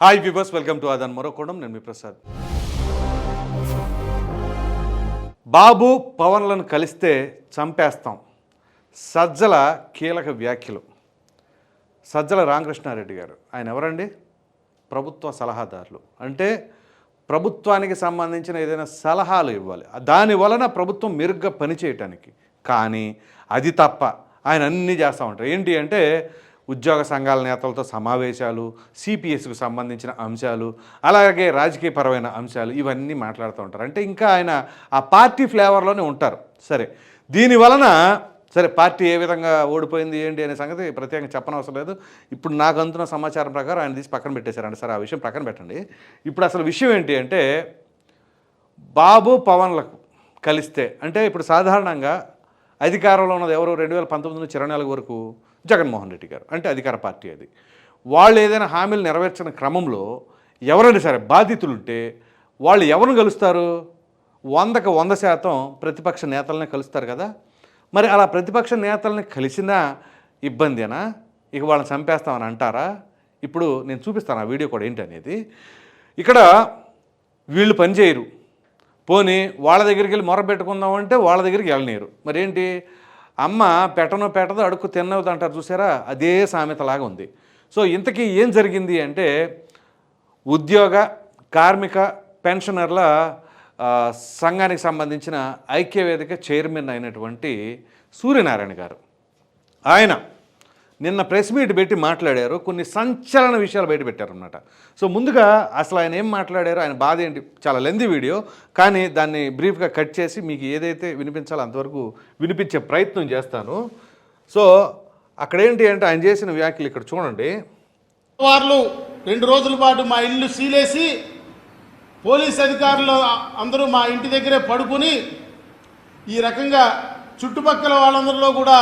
Hi viewers welcome to Aadan మరోకోణం నేను మీ ప్రసాద్. బాబు పవన్లను కలిస్తే చంపేస్తాం. సజ్జల కీలక వ్యాఖ్యలు. సజ్జల రామకృష్ణారెడ్డి గారు ఆయన ఎవరండి? ప్రభుత్వ సలహాదారులు. అంటే ప్రభుత్వానికి సంబంధించిన ఏదైనా సలహాలు ఇవ్వాలి. దాని వలన ప్రభుత్వం మెరుగ్గా పనిచేయటానికి. కానీ అది తప్ప ఆయన అన్నీ చేస్తూ ఉంటారు. ఏంటి అంటే ఉద్యోగ సంఘాల నేతలతో సమావేశాలు సిపిఎస్కు సంబంధించిన అంశాలు అలాగే రాజకీయపరమైన అంశాలు ఇవన్నీ మాట్లాడుతూ ఉంటారు. అంటే ఇంకా ఆయన ఆ పార్టీ ఫ్లేవర్లోనే ఉంటారు. సరే దీని వలన సరే పార్టీ ఏ విధంగా ఓడిపోయింది ఏంటి అనే సంగతి ప్రత్యేకంగా చెప్పనవసరం లేదు. ఇప్పుడు నాకు అందుతున్న సమాచారం ప్రకారం ఆయన తీసి పక్కన పెట్టేశారండి సరే ఆ విషయం పక్కన పెట్టండి. ఇప్పుడు అసలు విషయం ఏంటి అంటే బాబు పవన్లకు కలిస్తే అంటే ఇప్పుడు సాధారణంగా అధికారంలో ఉన్నది ఎవరు? రెండు వేల పంతొమ్మిది నుంచి ఇరవై నాలుగు వరకు జగన్మోహన్ రెడ్డి గారు. అంటే అధికార పార్టీ అది. వాళ్ళు ఏదైనా హామీలు నెరవేర్చిన క్రమంలో ఎవరైనా సరే బాధితులుంటే వాళ్ళు ఎవరిని కలుస్తారు వందకు వంద శాతం ప్రతిపక్ష నేతలనే కలుస్తారు కదా. మరి అలా ప్రతిపక్ష నేతల్ని కలిసినా ఇబ్బందేనా? ఇక వాళ్ళని చంపేస్తామని అంటారా? ఇప్పుడు నేను చూపిస్తాను ఆ వీడియో కూడా ఏంటి అనేది ఇక్కడ వీళ్ళు పనిచేయరు పోనీ వాళ్ళ దగ్గరికి వెళ్ళి మొర పెట్టుకుందాం అంటే వాళ్ళ దగ్గరికి వెళ్ళనీరు మరేంటి? అమ్మ పెట్టను పెట్టదు అడుక్కు తిన్నవద్దు అంటారు చూసారా? అదే సామెతలాగా ఉంది. సో ఇంతకీ ఏం జరిగింది అంటే ఉద్యోగ కార్మిక పెన్షనర్ల సంఘానికి సంబంధించిన ఐక్యవేదిక చైర్మన్ అయినటువంటి సూర్యనారాయణ గారు. ఆయన నిన్న ప్రెస్ మీట్ పెట్టి మాట్లాడారు కొన్ని సంచలన విషయాలు బయట పెట్టారన్నమాట. సో ముందుగా అసలు ఆయన ఏం మాట్లాడారు ఆయన బాధ ఏంటి? చాలా లెంది వీడియో కానీ దాన్ని బ్రీఫ్గా కట్ చేసి మీకు ఏదైతే వినిపించాలో అంతవరకు వినిపించే ప్రయత్నం చేస్తాను. సో అక్కడ ఏంటి అంటే ఆయన చేసిన వ్యాఖ్యలు ఇక్కడ చూడండి. వాళ్ళు రెండు రోజుల పాటు మా ఇల్లు సీలేసి పోలీస్ అధికారులు అందరూ మా ఇంటి దగ్గరే పడుకుని ఈ రకంగా చుట్టుపక్కల వాళ్ళందరిలో కూడా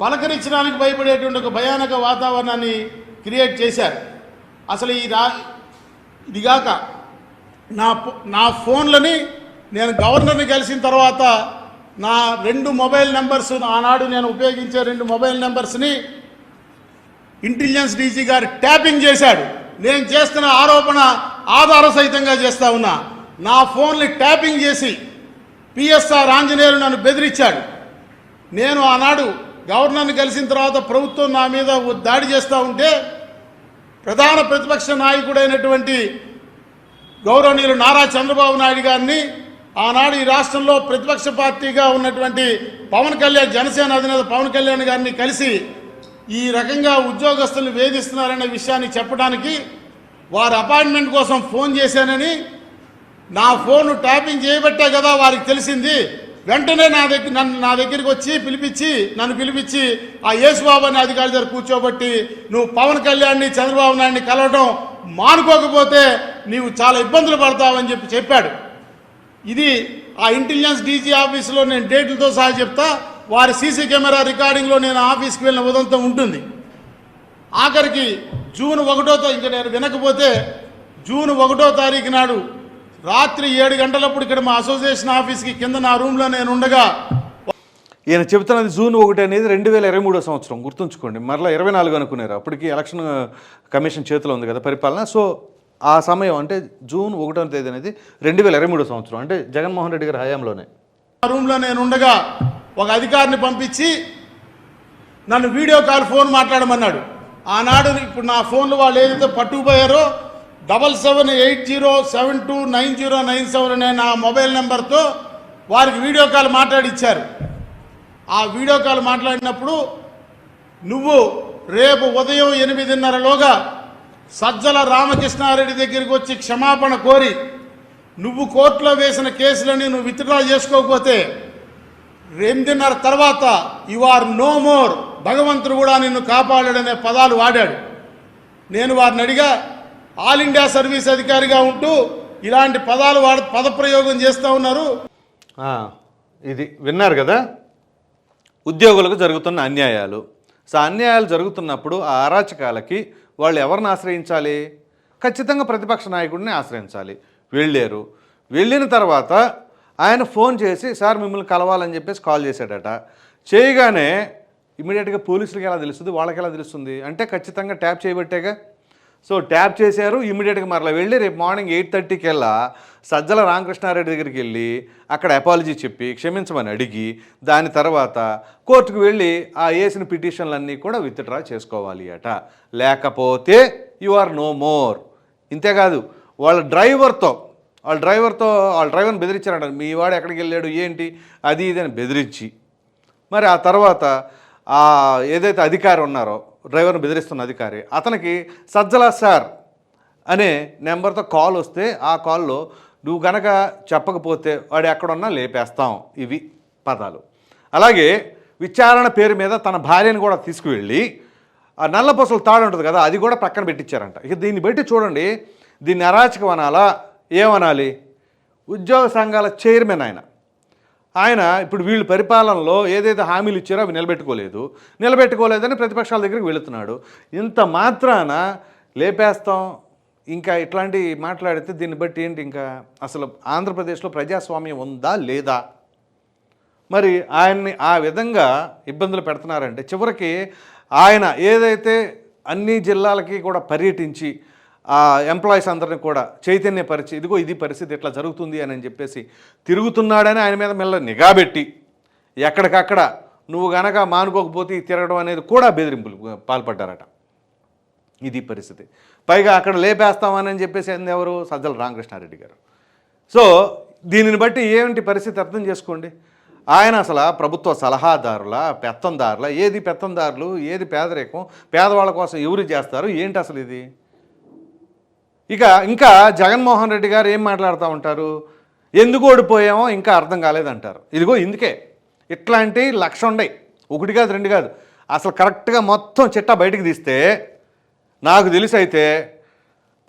పలకరించడానికి భయపడేటువంటి ఒక భయానక వాతావరణాన్ని క్రియేట్ చేశారు. అసలు ఈ రా ఇదిగాక నా నా ఫోన్లని నేను గవర్నర్ని కలిసిన తర్వాత నా రెండు మొబైల్ నెంబర్స్ ఆనాడు నేను ఉపయోగించే రెండు మొబైల్ నెంబర్స్ని ఇంటెలిజెన్స్ డీజీ గారు ట్యాపింగ్ చేశాడు. నేను చేస్తున్న ఆరోపణ ఆధార సహితంగా చేస్తా ఉన్నా. నా ఫోన్ని ట్యాపింగ్ చేసి పిఎస్ఆర్ ఆంజనేయులు నన్ను బెదిరించాడు. నేను ఆనాడు గవర్నర్ని కలిసిన తర్వాత ప్రభుత్వం నా మీద దాడి చేస్తూ ఉంటే ప్రధాన ప్రతిపక్ష నాయకుడైనటువంటి గౌరవనీయులు నారా చంద్రబాబు నాయుడు గారిని ఆనాడు ఈ రాష్ట్రంలో ప్రతిపక్ష పార్టీగా ఉన్నటువంటి పవన్ కళ్యాణ్ జనసేన అధినేత పవన్ కళ్యాణ్ గారిని కలిసి ఈ రకంగా ఉద్యోగస్తులు వేధిస్తున్నారనే విషయాన్ని చెప్పడానికి వారి అపాయింట్మెంట్ కోసం ఫోన్ చేశానని నా ఫోన్ ట్యాపింగ్ చేయబట్టే కదా వారికి తెలిసింది. వెంటనే నా దగ్గర నన్ను నా దగ్గరికి వచ్చి పిలిపించి నన్ను పిలిపించి ఆ యేసుబాబు అనే అధికారి దగ్గర కూర్చోబట్టి నువ్వు పవన్ కళ్యాణ్ని చంద్రబాబు నాయుడిని కలవడం మానుకోకపోతే నీవు చాలా ఇబ్బందులు పడతావని చెప్పి చెప్పాడు. ఇది ఆ ఇంటెలిజెన్స్ డీజీ ఆఫీసులో నేను డేట్లతో సహా చెప్తా వారి సీసీ కెమెరా రికార్డింగ్లో నేను ఆఫీస్కి వెళ్ళిన ఉదంతం ఉంటుంది. ఆఖరికి జూన్ ఒకటో ఇంకా నేను వినకపోతే జూన్ ఒకటో తారీఖు నాడు రాత్రి ఏడు గంటలప్పుడు ఇక్కడ మా అసోసియేషన్ ఆఫీస్కి కింద నా రూమ్లో నేను ఉండగా ఈయన చెబుతున్నది జూన్ ఒకటి అనేది రెండు వేల ఇరవై మూడో సంవత్సరం. గుర్తుంచుకోండి. మరలా ఇరవై నాలుగు అనుకున్నారు. అప్పటికి ఎలక్షన్ కమిషన్ చేతిలో ఉంది కదా పరిపాలన. సో ఆ సమయం అంటే జూన్ ఒకటో తేదీ అనేది రెండు వేల ఇరవై మూడో సంవత్సరం. అంటే జగన్మోహన్ రెడ్డి గారి హయాంలోనే. ఆ రూమ్లో నేను ఉండగా ఒక అధికారిని పంపించి నన్ను వీడియో కాల్ ఫోన్ మాట్లాడమన్నాడు. ఆనాడు ఇప్పుడు నా ఫోన్లు వాళ్ళు ఏదైతే పట్టుకుపోయారో double seven eight zero seven two nine zero nine seven అనే నా మొబైల్ నెంబర్తో వారికి వీడియో కాల్ మాట్లాడిచ్చారు. ఆ వీడియో కాల్ మాట్లాడినప్పుడు నువ్వు రేపు ఉదయం ఎనిమిదిన్నరలోగా సజ్జల రామకృష్ణారెడ్డి దగ్గరికి వచ్చి క్షమాపణ కోరి నువ్వు కోర్టులో వేసిన కేసులని నువ్వు విత్డ్రా చేసుకోకపోతే ఎనిమిదిన్నర తర్వాత యు ఆర్ నో మోర్ భగవంతుడు కూడా నిన్ను కాపాడాడనే పదాలు వాడాడు. నేను వారిని అడిగా ఆల్ ఇండియా సర్వీస్ అధికారిగా ఉంటూ ఇలాంటి పదాలు వాడ పదప్రయోగం చేస్తూ ఉన్నారు. ఇది విన్నారు కదా? ఉద్యోగులకు జరుగుతున్న అన్యాయాలు. సో అన్యాయాలు జరుగుతున్నప్పుడు ఆ అరాచకాలకి వాళ్ళు ఎవరిని ఆశ్రయించాలి? ఖచ్చితంగా ప్రతిపక్ష నాయకుడిని ఆశ్రయించాలి. వెళ్ళారు. వెళ్ళిన తర్వాత ఆయన ఫోన్ చేసి సార్ మిమ్మల్ని కలవాలని చెప్పేసి కాల్ చేశాడట. చేయగానే ఇమీడియట్గా పోలీసులకి ఎలా తెలుస్తుంది? వాళ్ళకి ఎలా తెలుస్తుంది? అంటే ఖచ్చితంగా ట్యాప్ చేయబట్టేగా? సో ట్యాప్ చేశారు ఇమీడియట్గా మరలా వెళ్ళి రేపు మార్నింగ్ ఎయిట్ థర్టీకి వెళ్ళా సజ్జల రామకృష్ణారెడ్డి దగ్గరికి వెళ్ళి అక్కడ అపాలజీ చెప్పి క్షమించమని అడిగి దాని తర్వాత కోర్టుకు వెళ్ళి ఆ వేసిన పిటిషన్లన్నీ కూడా విత్డ్రా చేసుకోవాలి అట. లేకపోతే యు ఆర్ నో మోర్. ఇంతేకాదు వాళ్ళ డ్రైవర్తో వాళ్ళ డ్రైవర్తో వాళ్ళ డ్రైవర్ని బెదిరించారంట మీ వాడు ఎక్కడికి వెళ్ళాడు ఏంటి అది ఇది అని బెదిరించి. మరి ఆ తర్వాత ఏదైతే అధికారి ఉన్నారో డ్రైవర్ను బెదిరిస్తున్న అధికారి. అతనికి సజ్జల సార్ అనే నెంబర్తో కాల్ వస్తే ఆ కాల్లో నువ్వు గనక చెప్పకపోతే వాడు ఎక్కడున్నా లేపేస్తాం ఇవి పదాలు. అలాగే విచారణ పేరు మీద తన భార్యను కూడా తీసుకువెళ్ళి ఆ నల్ల పొసలు తాడు ఉంటుంది కదా అది కూడా పక్కన పెట్టించారంట ఇక దీన్ని బట్టి చూడండి దీన్ని అరాచకం అనాలా ఏమనాలి? ఉద్యోగ సంఘాల చైర్మన్ ఆయన. ఆయన ఇప్పుడు వీళ్ళు పరిపాలనలో ఏదైతే హామీలు ఇచ్చారో అవి నిలబెట్టుకోలేదు. నిలబెట్టుకోలేదని ప్రతిపక్షాల దగ్గరికి వెళుతున్నాడు. ఇంత మాత్రాన లేపేస్తాం. ఇంకా ఇట్లాంటి మాట్లాడితే దీన్ని బట్టి ఏంటి ఇంకా? అసలు ఆంధ్రప్రదేశ్లో ప్రజాస్వామ్యం ఉందా లేదా? మరి ఆయన్ని ఆ విధంగా ఇబ్బందులు పెడుతున్నారంటే చివరికి ఆయన ఏదైతే అన్ని జిల్లాలకి కూడా పర్యటించి ఆ ఎంప్లాయీస్ అందరిని కూడా చైతన్యపరిచి ఇదిగో ఇది పరిస్థితి ఇట్లా జరుగుతుంది అని చెప్పేసి తిరుగుతున్నాడని ఆయన మీద మెల్ల నిఘా పెట్టి ఎక్కడికక్కడ నువ్వు గనక మానుకోకపోతే తిరగడం అనేది కూడా బెదిరింపులు పాల్పడ్డారట. ఇది పరిస్థితి. పైగా అక్కడ లేపేస్తామని చెప్పేసి అంది ఎవరు? సజ్జల రామకృష్ణారెడ్డి గారు. సో దీనిని బట్టి ఏమిటి పరిస్థితి అర్థం చేసుకోండి. ఆయన అసలు ప్రభుత్వ సలహాదారుల పెత్తందారుల? ఏది పెత్తందారులు? ఏది పేదరికం? పేదవాళ్ళ కోసం ఎవరు చేస్తారు? ఏంటి అసలు ఇది? ఇక ఇంకా జగన్మోహన్ రెడ్డి గారు ఏం మాట్లాడుతూ ఉంటారు? ఎందుకు ఓడిపోయామో ఇంకా అర్థం కాలేదంటారు. ఇదిగో ఇందుకే. ఇట్లాంటి లక్ష ఉండయి ఒకటి కాదు రెండు కాదు. అసలు కరెక్ట్గా మొత్తం చిట్టా బయటకు తీస్తే నాకు తెలిసి అయితే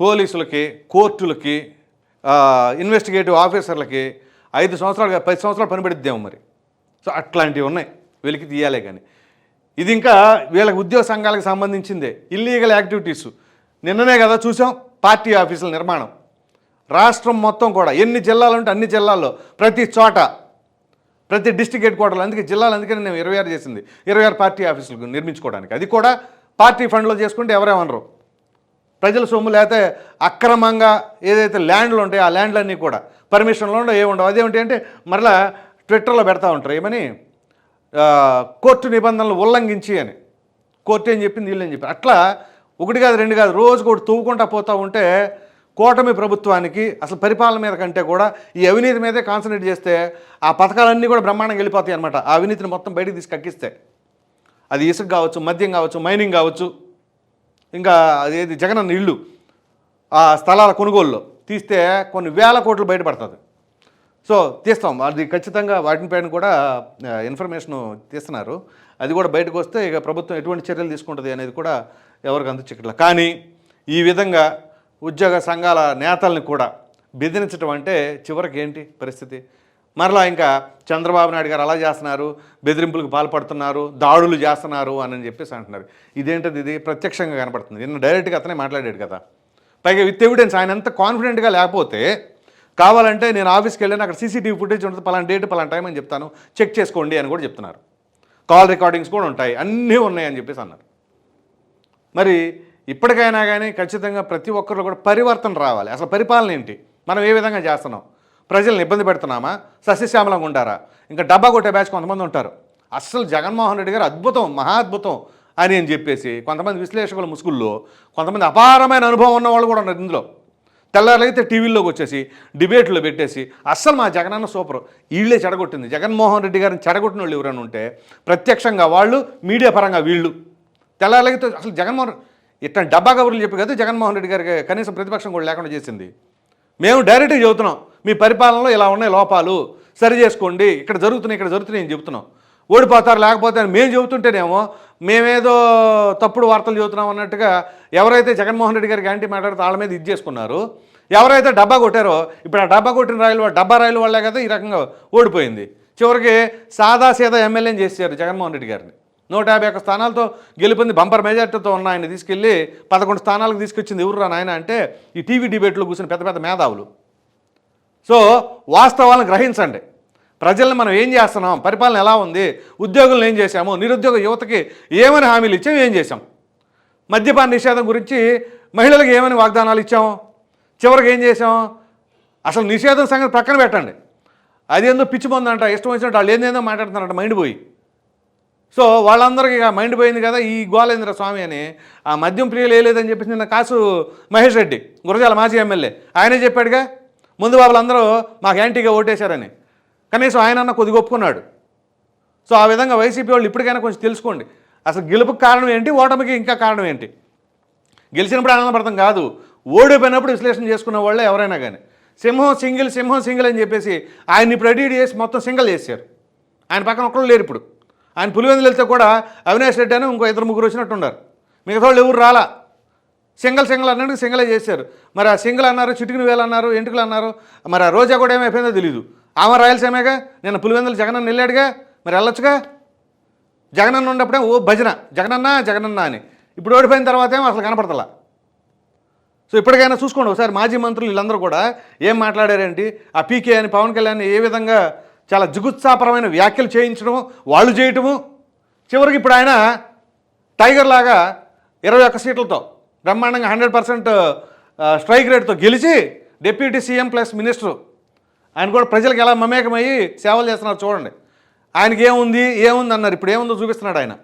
పోలీసులకి కోర్టులకి ఇన్వెస్టిగేటివ్ ఆఫీసర్లకి ఐదు సంవత్సరాలు పది సంవత్సరాలు పనిపెడిద్దాము మరి. సో అట్లాంటివి ఉన్నాయి. వీళ్ళకి తీయాలే కానీ. ఇది ఇంకా వీళ్ళకి ఉద్యోగ సంఘాలకు సంబంధించిందే. ఇల్లీగల్ యాక్టివిటీస్ నిన్ననే కదా చూసాం. పార్టీ ఆఫీసుల నిర్మాణం. రాష్ట్రం మొత్తం కూడా ఎన్ని జిల్లాలు ఉంటే అన్ని జిల్లాల్లో ప్రతి చోట ప్రతి డిస్టిక్ హెడ్ క్వార్టర్లో అందుకే జిల్లాలు అందుకని నేను ఇరవై ఆరు చేసింది. ఇరవై ఆరు పార్టీ ఆఫీసులు నిర్మించుకోవడానికి. అది కూడా పార్టీ ఫండ్లో చేసుకుంటే ఎవరేమనరు. ప్రజల సొమ్ము లేకపోతే అక్రమంగా ఏదైతే ల్యాండ్లు ఉంటాయో ఆ ల్యాండ్లన్నీ కూడా పర్మిషన్లో ఉండవు ఏ ఉండవు. అదేమిటి అంటే మరలా ట్విట్టర్లో పెడతా ఉంటారు ఏమని? కోర్టు నిబంధనలు ఉల్లంఘించి అని. కోర్టు ఏం చెప్పింది? వీళ్ళు ఏం చెప్పి అట్లా ఒకటి కాదు రెండు కాదు రోజు కూడా తవ్వుకుంటా పోతూ ఉంటే కూటమి ప్రభుత్వానికి అసలు పరిపాలన మీద కంటే కూడా ఈ అవినీతి మీదే కాన్సన్ట్రేట్ చేస్తే ఆ పథకాలన్నీ కూడా బ్రహ్మాండంగా వెళ్ళిపోతాయి అనమాట ఆ అవినీతిని మొత్తం బయటికి తీసి కక్కిస్తే. అది ఇసుక కావచ్చు మద్యం కావచ్చు మైనింగ్ కావచ్చు ఇంకా అదేది జగనన్న ఇళ్ళు ఆ స్థలాల కొనుగోలులో తీస్తే కొన్ని వేల కోట్లు బయటపడుతుంది. సో తీస్తాం. అది ఖచ్చితంగా వాటిపైన కూడా ఇన్ఫర్మేషన్ తీస్తున్నారు. అది కూడా బయటకు వస్తే ఇక ప్రభుత్వం ఎటువంటి చర్యలు తీసుకుంటుంది అనేది కూడా ఎవరికి అంత కానీ ఈ విధంగా ఉద్యోగ సంఘాల నేతల్ని కూడా బెదిరించడం అంటే చివరికి ఏంటి పరిస్థితి? మరలా ఇంకా చంద్రబాబు నాయుడు గారు అలా చేస్తున్నారు బెదిరింపులకు పాల్పడుతున్నారు దాడులు చేస్తున్నారు అని చెప్పేసి అంటున్నారు. ఇదేంటది? ఇది ప్రత్యక్షంగా కనపడుతుంది. నిన్న డైరెక్ట్గా అతనే మాట్లాడాడు కదా. పైగా విత్ ఎవిడెన్స్ ఆయన ఎంత కాన్ఫిడెంట్గా లేకపోతే కావాలంటే నేను ఆఫీస్కి వెళ్ళాను అక్కడ సీసీటీవీ ఫుటేజ్ ఉంటుంది పలానా డేట్ పలానా టైం అని చెప్తాను చెక్ చేసుకోండి అని కూడా చెప్తున్నారు. కాల్ రికార్డింగ్స్ కూడా ఉంటాయి అన్నీ ఉన్నాయని చెప్పేసి అన్నారు. మరి ఇప్పటికైనా కానీ ఖచ్చితంగా ప్రతి ఒక్కరు కూడా పరివర్తన రావాలి. అసలు పరిపాలన ఏంటి? మనం ఏ విధంగా చేస్తున్నాం? ప్రజల్ని ఇబ్బంది పెడుతున్నామా? సస్యశ్యామలంగా ఉంటారా ఇంకా డబ్బా కొట్టే బ్యాచ్ కొంతమంది ఉంటారు. అస్సలు జగన్మోహన్ రెడ్డి గారు అద్భుతం మహా అద్భుతం అని అని చెప్పేసి కొంతమంది విశ్లేషకుల ముసుగుల్లో కొంతమంది అపారమైన అనుభవం ఉన్న వాళ్ళు కూడా ఉన్నారు ఇందులో. తెల్లారైతే టీవీల్లోకి వచ్చేసి డిబేట్లో పెట్టేసి అస్సలు మా జగనన్న సూపర్. వీళ్ళే చెడగొట్టింది. జగన్మోహన్ రెడ్డి గారిని చెడగొట్టిన వాళ్ళు ఎవరైనా ఉంటే ప్రత్యక్షంగా వాళ్ళు మీడియా పరంగా వీళ్ళు. తెల్లారైతే అసలు జగన్మోహన్ ఇట్లా డబ్బా కబుర్లు చెప్పి కదా జగన్మోహన్ రెడ్డి గారికి కనీసం ప్రతిపక్షం కూడా లేకుండా చేసింది. మేము డైరెక్ట్గా చెబుతున్నాం మీ పరిపాలనలో ఇలా ఉన్నాయి లోపాలు సరి చేసుకోండి ఇక్కడ జరుగుతున్నాయి ఇక్కడ జరుగుతున్నాయి నేను చెబుతున్నాం. ఓడిపోతారు లేకపోతే మేము చెబుతుంటేనేమో మేమేదో తప్పుడు వార్తలు చెబుతున్నాం అన్నట్టుగా ఎవరైతే జగన్మోహన్ రెడ్డి గారికి యాంటీ మాట్లాడితే వాళ్ళ మీద ఇది చేసుకున్నారు. ఎవరైతే డబ్బా కొట్టారో ఇప్పుడు ఆ డబ్బా కొట్టిన రాయలు డబ్బా రాయలు వాళ్ళే కదా ఈ రకంగా ఓడిపోయింది. చివరికి సాదా సీదా ఎమ్మెల్యేని చేశారు జగన్మోహన్ రెడ్డి గారిని. నూట యాభై ఒక్క స్థానాలతో గెలుపొంది బంపర్ మెజార్టీతో ఉన్న ఆయన తీసుకెళ్ళి పదకొండు స్థానాలకు తీసుకొచ్చింది ఎవరురా నాయన అంటే ఈ టీవీ డిబేట్లో కూర్చుని పెద్ద పెద్ద మేధావులు. సో వాస్తవాలను గ్రహించండి. ప్రజల్ని మనం ఏం చేస్తున్నాం? పరిపాలన ఎలా ఉంది? ఉద్యోగులను ఏం చేశాము? నిరుద్యోగ యువతకి ఏమని హామీలు ఇచ్చాము ఏం చేశాం? మద్యపాన నిషేధం గురించి మహిళలకు ఏమని వాగ్దానాలు ఇచ్చాము చివరికి ఏం చేసాం అసలు నిషేధం సంగతి పక్కన పెట్టండి. అదేందో పిచ్చి పొందంట ఇష్టం వచ్చినట్టు వాళ్ళు ఏందేందో మాట్లాడుతున్నారంట మైండ్ పోయి. సో వాళ్ళందరికీ ఇక మైండ్ పోయింది కదా ఈ గోలేంద్ర స్వామి అని. ఆ మద్యం ప్రియులు వేయలేదని చెప్పేసి నిన్న కాసు మహేష్ రెడ్డి గురజాల మాజీ ఎమ్మెల్యే. ఆయనే చెప్పాడుగా ముందు వాళ్ళందరూ మాకు యాంటీగా ఓటేశారని. కనీసం ఆయన అన్న కొద్దిగా ఒప్పుకున్నాడు. సో ఆ విధంగా వైసీపీ వాళ్ళు ఇప్పటికైనా కొంచెం తెలుసుకోండి. అసలు గెలుపుకి కారణం ఏంటి ఓటమికి ఇంకా కారణం ఏంటి? గెలిచినప్పుడు ఆనందపడతాం కాదు ఓడిపోయినప్పుడు విశ్లేషణ చేసుకున్న వాళ్ళే ఎవరైనా కానీ సింహం సింగిల్ సింహం సింగిల్ అని చెప్పేసి ఆయన ఇప్పుడు అడిగి చేసి మొత్తం సింగిల్ చేశారు. ఆయన పక్కన ఒక్కళ్ళు లేరు ఇప్పుడు. ఆయన పులివెందులు వెళ్తే కూడా అవినాష్ రెడ్డి అని ఇంకో ఇద్దరు ముగ్గురు వచ్చినట్టున్నారు. మిగతా వాళ్ళు ఎవరు రాలా? సింగల్ సింగల్ అన్నట్టు సింగలే చేశారు. మరి ఆ సింగల్ అన్నారు చిటికిన వేలు అన్నారు ఎంటుకలు అన్నారు మరి ఆ రోజా కూడా ఏమైపోయిందో తెలియదు ఆమె రాయలసీమేగా నేను పులివెందులు జగనన్న వెళ్ళాడుగా మరి వెళ్ళొచ్చుగా? జగనన్న ఉన్నప్పుడే ఓ భజన జగనన్న జగనన్న అని. ఇప్పుడు ఓడిపోయిన తర్వాత ఏమో అసలు కనపడతలా? సో ఇప్పటికైనా చూసుకోండి ఒకసారి మాజీ మంత్రులు వీళ్ళందరూ కూడా ఏం మాట్లాడారేంటి? ఆ పీకే అని పవన్ కళ్యాణ్ ఏ విధంగా చాలా జుగుత్సాపరమైన వ్యాఖ్యలు చేయించడము వాళ్ళు చేయటము. చివరికి ఇప్పుడు ఆయన టైగర్ లాగా ఇరవై ఒక్క సీట్లతో బ్రహ్మాండంగా హండ్రెడ్ పర్సెంట్ స్ట్రైక్ రేట్తో గెలిచి డిప్యూటీ సీఎం ప్లస్ మినిస్టర్. ఆయన కూడా ప్రజలకు ఎలా మమేకమయ్యి సేవలు చేస్తున్నారు చూడండి. ఆయనకి ఏముంది ఏముంది అన్నారు. ఇప్పుడు ఏముందో చూపిస్తున్నాడు ఆయన.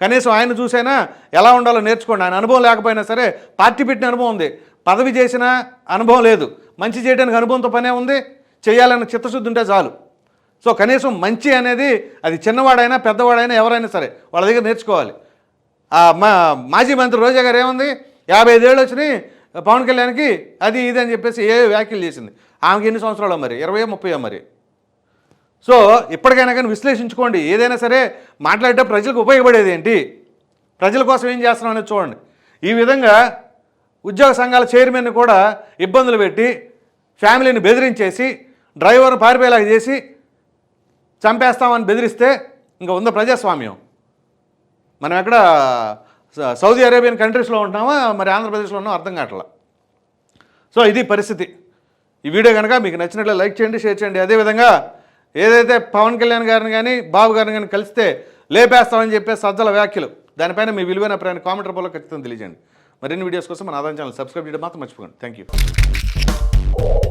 కనీసం ఆయన చూసైనా ఎలా ఉండాలో నేర్చుకోండి. ఆయన అనుభవం లేకపోయినా సరే పార్టీ పెట్టిన అనుభవం ఉంది. పదవి చేసిన అనుభవం లేదు. మంచి చేయడానికి అనుభవంతో పనే ఉంది. చేయాలన్న చిత్తశుద్ధి ఉంటే చాలు. సో కనీసం మంచి అనేది అది చిన్నవాడైనా పెద్దవాడైనా ఎవరైనా సరే వాళ్ళ దగ్గర నేర్చుకోవాలి. మా మాజీ మంత్రి రోజా గారు ఏముంది? యాభై ఐదేళ్ళు వచ్చినాయి పవన్ కళ్యాణ్కి అది ఇది అని చెప్పేసి ఏ వ్యాఖ్యలు చేసింది. ఆమెకి ఎన్ని సంవత్సరాలు మరి? ఇరవై ముప్పై మరి? సో ఇప్పటికైనా కానీ విశ్లేషించుకోండి. ఏదైనా సరే మాట్లాడేటప్పుడు ప్రజలకు ఉపయోగపడేది ఏంటి? ప్రజల కోసం ఏం చేస్తున్నాం అనేది చూడండి. ఈ విధంగా ఉద్యోగ సంఘాల చైర్మన్ కూడా ఇబ్బందులు పెట్టి ఫ్యామిలీని బెదిరించేసి డ్రైవర్ పారిపోయేలాగా చేసి చంపేస్తామని బెదిరిస్తే ఇంకా ఉందా ప్రజాస్వామ్యం. మనం ఎక్కడ స- సౌదీ అరేబియన్ కంట్రీస్లో ఉంటున్నామా? మరి ఆంధ్రప్రదేశ్లో ఉన్నామో? అర్థం కావట్లా. సో ఇది పరిస్థితి. ఈ వీడియో కనుక మీకు నచ్చినట్లు లైక్ చేయండి షేర్ చేయండి. అదేవిధంగా ఏదైతే పవన్ కళ్యాణ్ గారిని కానీ బాబు గారిని కానీ కలిస్తే లేపేస్తామని చెప్పే సజ్జల వ్యాఖ్యలు. దానిపైన మీ విలువైన ప్రయాణ కామెంట్ రూపంలో ఖచ్చితంగా తెలియజేయండి. మరిన్ని వీడియోస్ కోసం మన ఆదాయం ఛానల్ సబ్స్క్రైబ్ చేయడం మాత్రం మర్చిపోకండి. Thank you